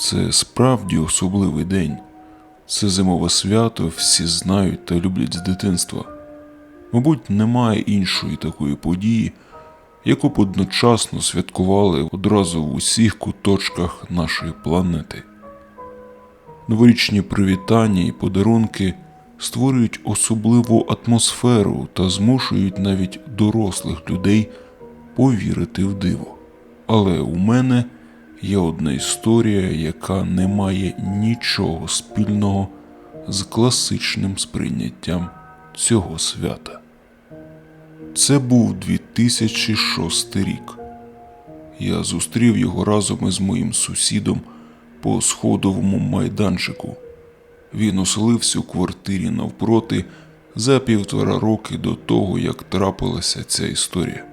це справді особливий день. Це зимове свято всі знають та люблять з дитинства. Мабуть, немає іншої такої події, яку б одночасно святкували одразу в усіх куточках нашої планети. Новорічні привітання і подарунки створюють особливу атмосферу та змушують навіть дорослих людей повірити в диво. Але у мене є одна історія, яка не має нічого спільного з класичним сприйняттям цього свята. Це був 2006 рік. Я зустрів його разом із моїм сусідом по сходовому майданчику. Він оселився у квартирі навпроти за півтора роки до того, як трапилася ця історія.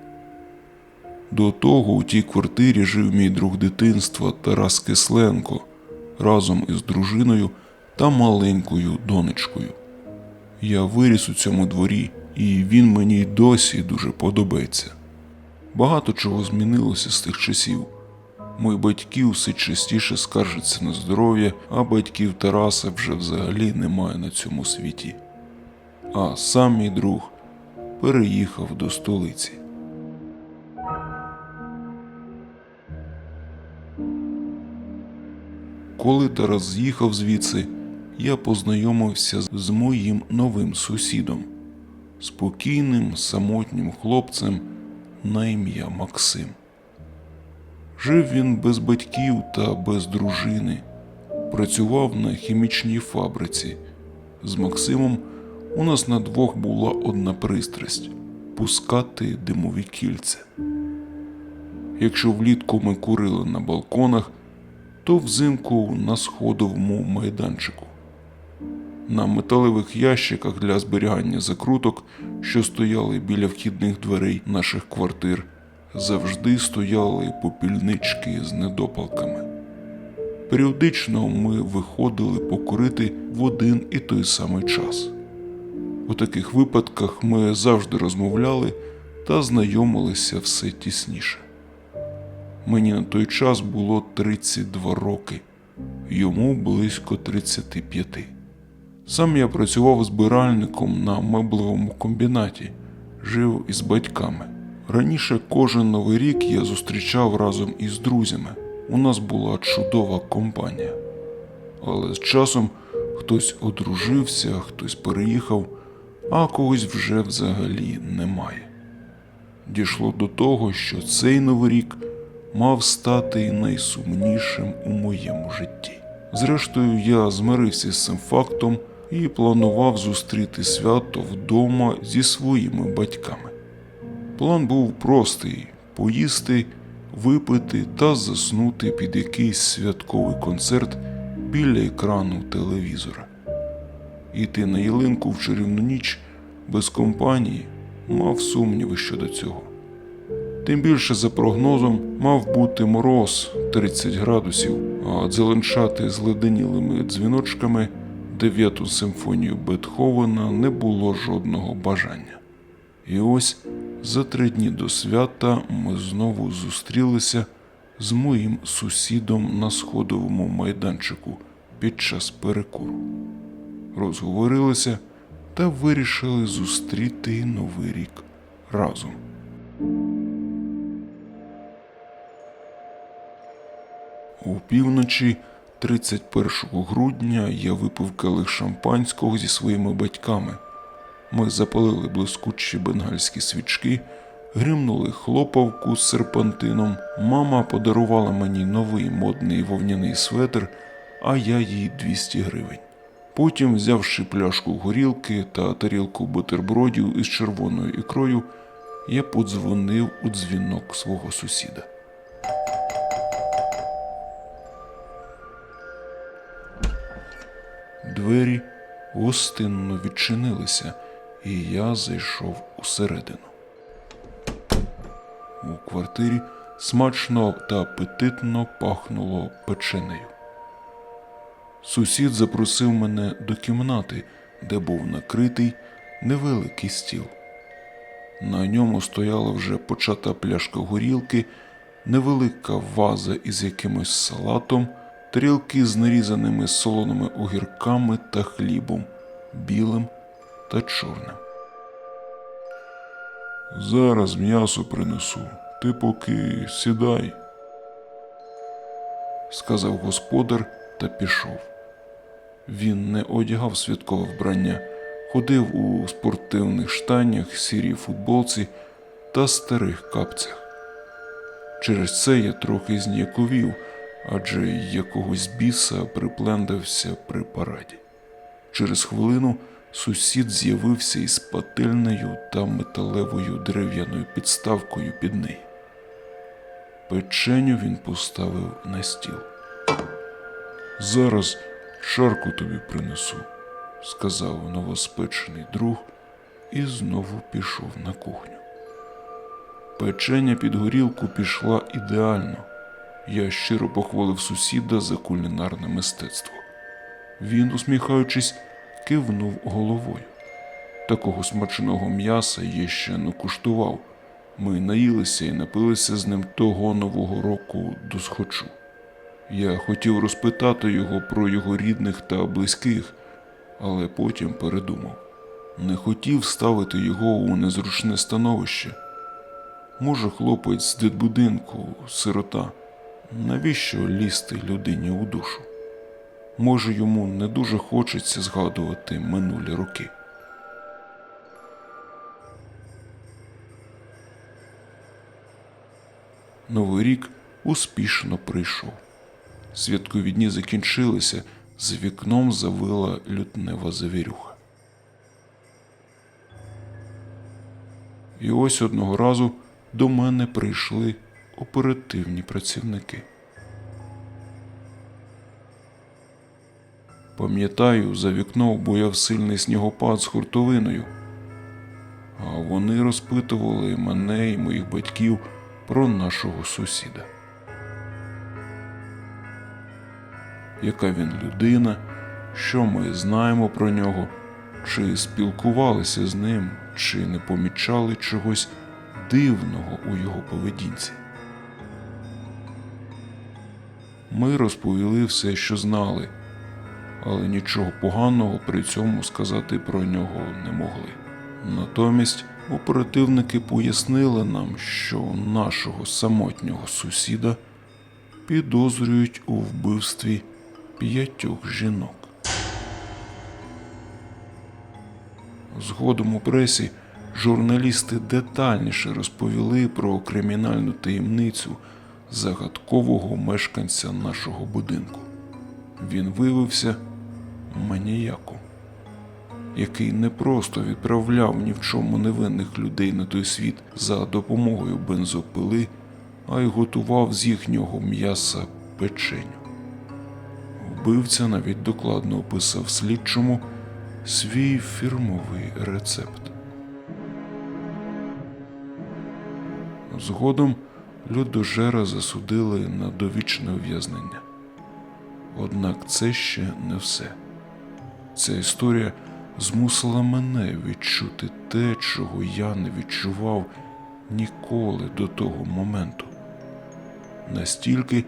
До того у тій квартирі жив мій друг дитинства Тарас Кисленко разом із дружиною та маленькою донечкою. Я виріс у цьому дворі, і він мені досі дуже подобається. Багато чого змінилося з тих часів. Мої батьки все частіше скаржаться на здоров'я, а батьків Тараса вже взагалі немає на цьому світі. А сам мій друг переїхав до столиці. Коли Тарас з'їхав звідси, я познайомився з моїм новим сусідом, спокійним, самотнім хлопцем на ім'я Максим. Жив він без батьків та без дружини, працював на хімічній фабриці. З Максимом у нас на двох була одна пристрасть пускати димові кільця. Якщо влітку ми курили на балконах, то взимку на сходовому майданчику. На металевих ящиках для зберігання закруток, що стояли біля вхідних дверей наших квартир, завжди стояли попільнички з недопалками. Періодично ми виходили покурити в один і той самий час. У таких випадках ми завжди розмовляли та знайомилися все тісніше. Мені на той час було 32 роки, йому близько 35. Сам я працював збиральником на меблевому комбінаті, жив із батьками. Раніше кожен новий рік я зустрічав разом із друзями. У нас була чудова компанія. Але з часом хтось одружився, хтось переїхав, а когось вже взагалі немає. Дійшло до того, що цей новий рік мав стати найсумнішим у моєму житті. Зрештою, я змирився з цим фактом і планував зустріти свято вдома зі своїми батьками. План був простий поїсти, випити та заснути під якийсь святковий концерт біля екрану телевізора. Іти на ялинку в чарівну ніч без компанії мав сумніви щодо цього. Тим більше за прогнозом мав бути мороз 30 градусів, а дзеленчати з леденілими дзвіночками дев'яту симфонію Бетховена не було жодного бажання. І ось за три дні до свята ми знову зустрілися з моїм сусідом на сходовому майданчику під час перекуру. Розговорилися та вирішили зустріти новий рік разом. У півночі 31 грудня я випив келих шампанського зі своїми батьками. Ми запалили блискучі бенгальські свічки, гримнули хлопавку з серпантином. Мама подарувала мені новий модний вовняний светр, а я їй 200 гривень. Потім, взявши пляшку горілки та тарілку бутербродів із червоною ікрою, я подзвонив у дзвінок свого сусіда. Двері гостинно відчинилися, і я зайшов усередину. У квартирі смачно та апетитно пахнуло печенею. Сусід запросив мене до кімнати, де був накритий невеликий стіл. На ньому стояла вже почата пляшка горілки, невелика ваза із якимось салатом тарілки з нарізаними солоними огірками та хлібом, білим та чорним. Зараз м'ясо принесу, ти поки сідай, сказав господар та пішов. Він не одягав святкове вбрання, ходив у спортивних штанях, сірій футболці та старих капцях. Через це я трохи зніяковів, адже якогось біса приплендався при параді. Через хвилину сусід з'явився із пательнею та металевою дерев'яною підставкою під неї. Печеню він поставив на стіл. Зараз шарку тобі принесу, сказав новоспечений друг і знову пішов на кухню. Печеня під горілку пішла ідеально. Я щиро похвалив сусіда за кулінарне мистецтво. Він, усміхаючись, кивнув головою. Такого смачного м'яса я ще не куштував. Ми наїлися і напилися з ним того нового року до схочу. Я хотів розпитати його про його рідних та близьких, але потім передумав. Не хотів ставити його у незручне становище. Може, хлопець з дитбудинку, сирота. Навіщо лізти людині у душу? Може, йому не дуже хочеться згадувати минулі роки. Новий рік успішно прийшов. Святкові дні закінчилися, з вікном завила лютнева завірюха. І ось одного разу до мене прийшли оперативні працівники. Пам'ятаю, за вікном буяв сильний снігопад з хуртовиною, а вони розпитували мене і моїх батьків про нашого сусіда. Яка він людина, що ми знаємо про нього, чи спілкувалися з ним, чи не помічали чогось дивного у його поведінці. Ми розповіли все, що знали, але нічого поганого при цьому сказати про нього не могли. Натомість оперативники пояснили нам, що нашого самотнього сусіда підозрюють у вбивстві п'ятьох жінок. Згодом у пресі журналісти детальніше розповіли про кримінальну таємницю загадкового мешканця нашого будинку. Він виявився маніяком, який не просто відправляв ні в чому невинних людей на той світ за допомогою бензопили, а й готував з їхнього м'яса печеню. Вбивця навіть докладно описав слідчому свій фірмовий рецепт. Згодом людожера засудили на довічне ув'язнення. Однак це ще не все. Ця історія змусила мене відчути те, чого я не відчував ніколи до того моменту. Настільки,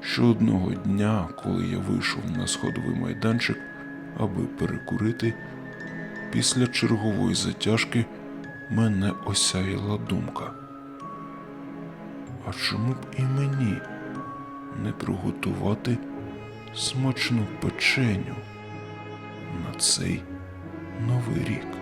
що одного дня, коли я вийшов на сходовий майданчик, аби перекурити, після чергової затяжки мене осяяла думка. А чому б і мені не приготувати смачну печеню на цей новий рік?